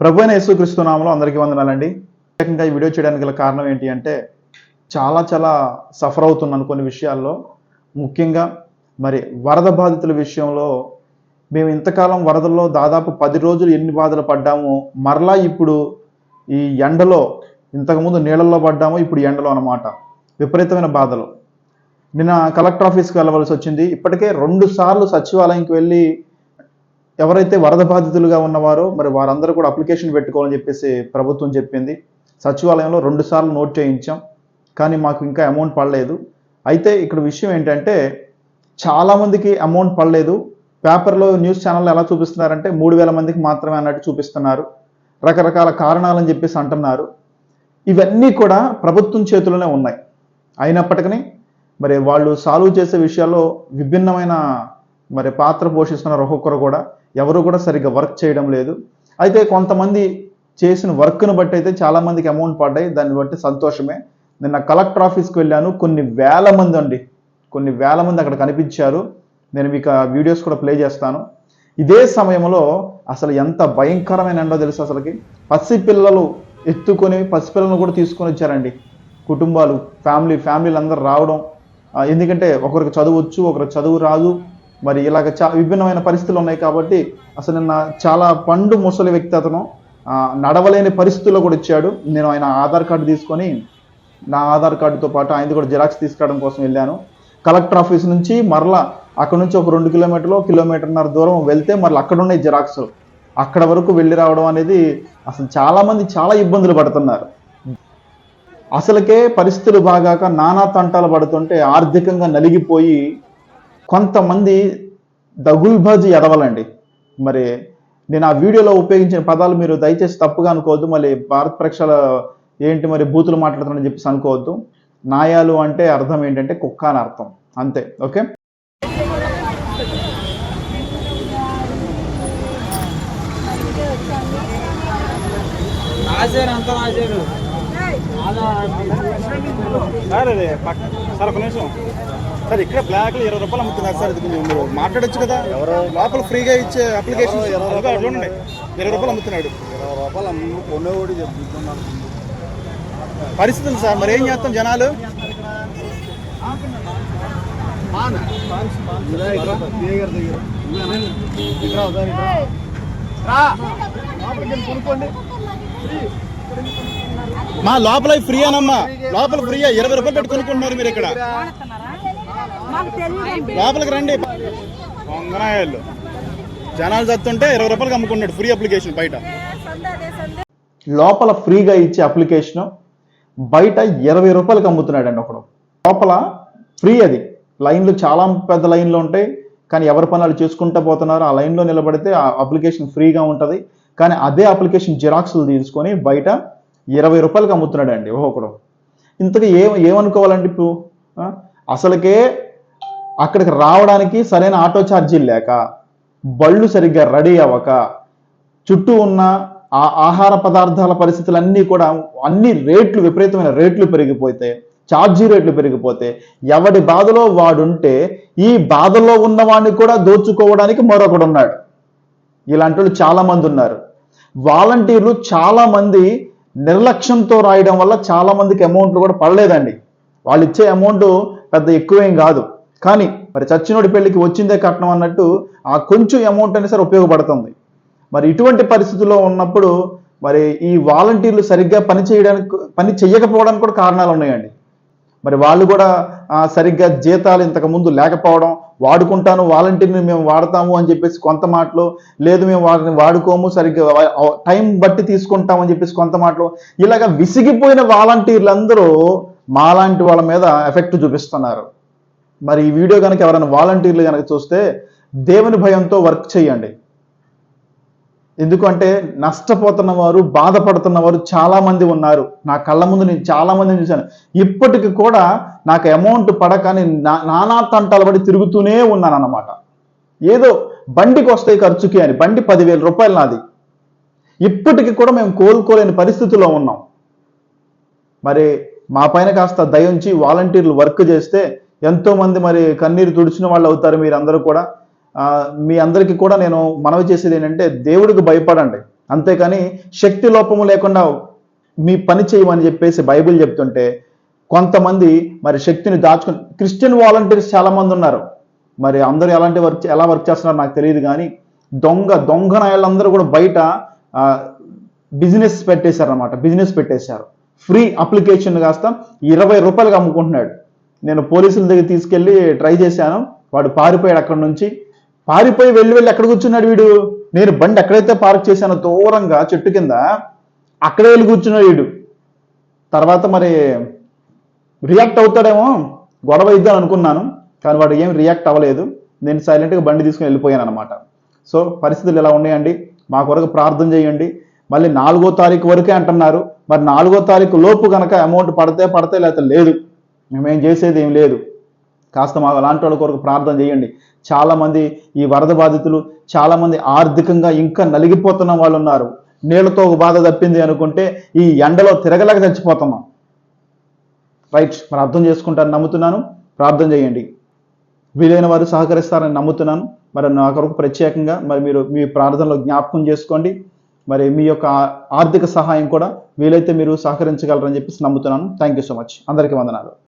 ప్రభు అయిన యేసుక్రీస్తు నామలో అందరికీ వందనాలండి. ప్రత్యేకంగా ఈ వీడియో చేయడానికి గల కారణం ఏంటి అంటే చాలా చాలా సఫర్ అవుతున్నాను కొన్ని విషయాల్లో ముఖ్యంగా మరి వరద బాధితుల విషయంలో మేము ఇంతకాలం వరదల్లో దాదాపు పది రోజులు ఎన్ని బాధలు పడ్డామో మరలా ఇప్పుడు ఈ ఎండలో ఇంతకుముందు నీళ్ళల్లో పడ్డాము ఇప్పుడు ఎండలో అన్నమాట. విపరీతమైన బాధలు. నిన్న కలెక్టర్ ఆఫీస్కి వెళ్ళవలసి వచ్చింది. ఇప్పటికే రెండు సార్లు సచివాలయంకి వెళ్ళి ఎవరైతే వరద బాధితులుగా ఉన్నవారో మరి వారందరూ కూడా అప్లికేషన్ పెట్టుకోవాలని చెప్పేసి ప్రభుత్వం చెప్పింది. సచివాలయంలో రెండు సార్లు నోట్ చేయించాం. కానీ మాకు ఇంకా అమౌంట్ పడలేదు. అయితే ఇక్కడ విషయం ఏంటంటే చాలామందికి అమౌంట్ పడలేదు. పేపర్లో న్యూస్ ఛానల్లో ఎలా చూపిస్తున్నారంటే మూడు వేల మందికి మాత్రమే అన్నట్టు చూపిస్తున్నారు. రకరకాల కారణాలని చెప్పేసి అంటున్నారు. ఇవన్నీ కూడా ప్రభుత్వం చేతిలోనే ఉన్నాయి. అయినప్పటికీ మరి వాళ్ళు సాల్వ్ చేసే విషయాల్లో విభిన్నమైన మరి పాత్ర పోషిస్తున్నారు ఒక్కొక్కరు కూడా ఎవరు కూడా సరిగ్గా వర్క్ చేయడం లేదు. అయితే కొంతమంది చేసిన వర్క్ను బట్టి అయితే చాలామందికి అమౌంట్ పడ్డాయి. దాన్ని బట్టి సంతోషమే. నిన్న కలెక్టర్ ఆఫీస్కి వెళ్ళాను. కొన్ని వేల మంది అండి. కొన్ని వేల మంది అక్కడ కనిపించారు. నేను మీకు వీడియోస్ కూడా ప్లే చేస్తాను. ఇదే సమయంలో అసలు ఎంత భయంకరమైన ఎండో తెలుసు అసలుకి? పసిపిల్లలు ఎత్తుకొని పసిపిల్లలను కూడా తీసుకొని వచ్చారండి. కుటుంబాలు ఫ్యామిలీ ఫ్యామిలీలు అందరూ రావడం ఎందుకంటే ఒకరికి చదువు వచ్చు ఒకరికి చదువు రాదు. మరి ఇలాగ చా విభిన్నమైన పరిస్థితులు ఉన్నాయి కాబట్టి అసలు నిన్న చాలా పండు ముసలి వ్యక్తి అతను నడవలేని పరిస్థితుల్లో కూడా ఇచ్చాడు నేను ఆయన ఆధార్ కార్డు తీసుకొని నా ఆధార్ కార్డుతో పాటు ఆయనది కూడా జిరాక్స్ తీసుకురావడం కోసం వెళ్ళాను. కలెక్టర్ ఆఫీస్ నుంచి మరలా అక్కడ నుంచి ఒక రెండు కిలోమీటర్లు కిలోమీటర్న్నర దూరం వెళ్తే మరలా అక్కడ ఉన్నాయి జిరాక్స్. అక్కడ వరకు వెళ్ళి రావడం అనేది అసలు చాలామంది చాలా ఇబ్బందులు పడుతున్నారు. అసలుకే పరిస్థితులు బాగాక నానా తంటాలు పడుతుంటే ఆర్థికంగా నలిగిపోయి కొంతమంది దగుల్బాజీ ఎదవలండి. మరి నేను ఆ వీడియోలో ఉపయోగించిన పదాలు మీరు దయచేసి తప్పుగా అనుకోవద్దు. మళ్ళీ భారత పరీక్షల ఏంటి మరి బూతులు మాట్లాడుతున్నానని చెప్పేసి అనుకోవద్దు. నాయాలు అంటే అర్థం ఏంటంటే కుక్క అని అర్థం. అంతే. ఓకే? రాజారు అంత రాజారు. సార్ అదే పక్క సార్ ఒక నిమిషం సార్ ఇక్కడ బ్లాక్లో ఇరవై రూపాయలు అమ్ముతున్నారు సార్ ఇది కొంచెం మీరు మాట్లాడొచ్చు కదా. ఎవరు? లోపల ఫ్రీగా ఇచ్చే అప్లికేషన్ అదిగో అటు చూడండి. ఇరవై రూపాయలు అమ్ముతున్నాడు. ఇరవై రూపాయలు అమ్ము కొనేవాడు చెప్తున్నాను పరిస్థితులు సార్ మరి ఏం చేస్తాం జనాలు? మా లోపల ఫ్రీ అనమ్మా. లోపల ఫ్రీ ఇరవై రూపాయలు పెట్టి కొనుక్కుంటున్నారు మీరు ఇక్కడ. లోపలికి రండి. వంగనాయాలు జనాలు చదువుతుంటే ఇరవై రూపాయలకి అమ్ముకున్నాడు. ఫ్రీ అప్లికేషన్ బయట. లోపల ఫ్రీగా ఇచ్చే అప్లికేషన్ బయట ఇరవై రూపాయలకి అమ్ముతున్నాడండి ఒకడు. లోపల ఫ్రీ అది. లైన్లు చాలా పెద్ద లైన్లు ఉంటాయి. కానీ ఎవరి పనులు చేసుకుంటూ పోతున్నారు. ఆ లైన్లో నిలబడితే ఆ అప్లికేషన్ ఫ్రీగా ఉంటుంది. కానీ అదే అప్లికేషన్ జిరాక్స్లు తీసుకొని బయట ఇరవై రూపాయలకి అమ్ముతున్నాడండి. ఒక్కొక్కడు ఇంతకు ఏం ఏమనుకోవాలండి ఇప్పుడు? అసలుకే అక్కడికి రావడానికి సరైన ఆటో ఛార్జీలు లేక బళ్ళు సరిగ్గా రెడీ అవ్వక చుట్టూ ఉన్న ఆ ఆహార పదార్థాల పరిస్థితులన్నీ కూడా అన్ని రేట్లు విపరీతమైన రేట్లు పెరిగిపోతే ఛార్జీ రేట్లు పెరిగిపోతే ఎవడి బాధలో వాడుంటే ఈ బాధలో ఉన్నవాడిని కూడా దోచుకోవడానికి మరొకడు ఉన్నాడు ఇలాంటి వాళ్ళు చాలామంది ఉన్నారు. వాలంటీర్లు చాలామంది నిర్లక్ష్యంతో రాయడం వల్ల చాలా మందికి అమౌంట్లు కూడా పడలేదండి. వాళ్ళు ఇచ్చే అమౌంట్ పెద్ద ఎక్కువేం కాదు. కానీ మరి చచ్చినోడి పెళ్ళికి వచ్చిందే కట్నం అన్నట్టు ఆ కొంచెం అమౌంట్ అనేది సరే ఉపయోగపడుతుంది. మరి ఇటువంటి పరిస్థితుల్లో ఉన్నప్పుడు మరి ఈ వాలంటీర్లు సరిగ్గా పని చేయడానికి పని చేయకపోవడానికి కూడా కారణాలు ఉన్నాయండి. మరి వాళ్ళు కూడా సరిగ్గా జీతాలు ఇంతకుముందు లేకపోవడం వాడుకుంటాను వాలంటీర్ని మేము వాడతాము అని చెప్పేసి కొంత మాటలు లేదు మేము వాటిని వాడుకోము సరిగ్గా టైం బట్టి తీసుకుంటాము అని చెప్పేసి కొంత మాటలు. ఇలాగ విసిగిపోయిన వాలంటీర్లు అందరూ మాలాంటి వాళ్ళ మీద ఎఫెక్ట్ చూపిస్తున్నారు. మరి ఈ వీడియో కనుక ఎవరైనా వాలంటీర్లు కనుక చూస్తే దేవుని భయంతో వర్క్ చేయండి. ఎందుకంటే నష్టపోతున్న వారు బాధపడుతున్న వారు చాలా మంది ఉన్నారు. నా కళ్ళ ముందు నేను చాలా మందిని చూశాను. ఇప్పటికి కూడా నాకు అమౌంట్ పడకని నా- నానా తంటాలబడి పడి తిరుగుతూనే ఉన్నాను అన్నమాట ఏదో బండికి వస్తాయి ఖర్చుకి అని బండి పదివేల రూపాయలు నాది. ఇప్పటికి కూడా మేము కోలుకోలేని పరిస్థితిలో ఉన్నాం. మరి మా పైన కాస్త దయ ఉంచి వాలంటీర్లు వర్క్ చేస్తే ఎంతో మంది మరి కన్నీరు తుడిచిన వాళ్ళు అవుతారు మీరు అందరూ కూడా. మీ అందరికీ కూడా నేను మనవి చేసేది ఏంటంటే దేవుడికి భయపడండి. అంతేకాని శక్తి లోపము లేకుండా మీ పని చేయమని చెప్పేసి బైబిల్ చెప్తుంటే కొంతమంది మరి శక్తిని దాచుకుని క్రిస్టియన్ వాలంటీర్స్ చాలామంది ఉన్నారు. మరి అందరూ ఎలాంటి వర్క్ ఎలా వర్క్ చేస్తున్నారో నాకు తెలియదు కానీ దొంగ దొంగ నాయలందరూ కూడా బయట బిజినెస్ పెట్టేశారనమాట బిజినెస్ పెట్టేశారు. ఫ్రీ అప్లికేషన్ కాస్త ఇరవై రూపాయలకు అమ్ముకుంటున్నాడు. నేను పోలీసుల దగ్గర తీసుకెళ్ళి ట్రై చేశాను. వాడు పారిపోయాడు అక్కడి నుంచి. పారిపోయి వెళ్ళి వెళ్ళి ఎక్కడ కూర్చున్నాడు వీడు? నేను బండి ఎక్కడైతే పార్క్ చేశానో దూరంగా చెట్టు కింద అక్కడే వెళ్ళి కూర్చున్నాడు వీడు. తర్వాత మరి రియాక్ట్ అవుతాడేమో? గొడవ ఇద్దాం అనుకున్నాను కానీ వాడు ఏం రియాక్ట్ అవ్వలేదు. నేను సైలెంట్గా బండి తీసుకుని వెళ్ళిపోయాను అనమాట సో పరిస్థితులు ఇలా ఉన్నాయండి? మా కొరకు ప్రార్థన చేయండి. మళ్ళీ నాలుగో తారీఖు వరకే అంటున్నారు. మరి నాలుగో తారీఖు లోపు కనుక అమౌంట్ పడితే పడితే లేకపోతే లేదు. మేమేం చేసేది ఏం లేదు. కాస్త మా అలాంటి వాళ్ళ కొరకు ప్రార్థన చేయండి. చాలామంది ఈ వరద బాధితులు చాలామంది ఆర్థికంగా ఇంకా నలిగిపోతున్న వాళ్ళు ఉన్నారు నీళ్ళతో ఒక బాధ తప్పింది అనుకుంటే ఈ ఎండలో తిరగలేక చచ్చిపోతున్నాం. రైట్ మరి అర్థం చేసుకుంటారని నమ్ముతున్నాను. ప్రార్థన చేయండి. వీలైన వారు సహకరిస్తారని నమ్ముతున్నాను. మరి నా కొరకు ప్రత్యేకంగా మరి మీరు మీ ప్రార్థనలో జ్ఞాపకం చేసుకోండి. మరి మీ యొక్క ఆర్థిక సహాయం కూడా వీలైతే మీరు సహకరించగలరని చెప్పేసి నమ్ముతున్నాను. థ్యాంక్ యూ సో మచ్ అందరికీ వందనాలు.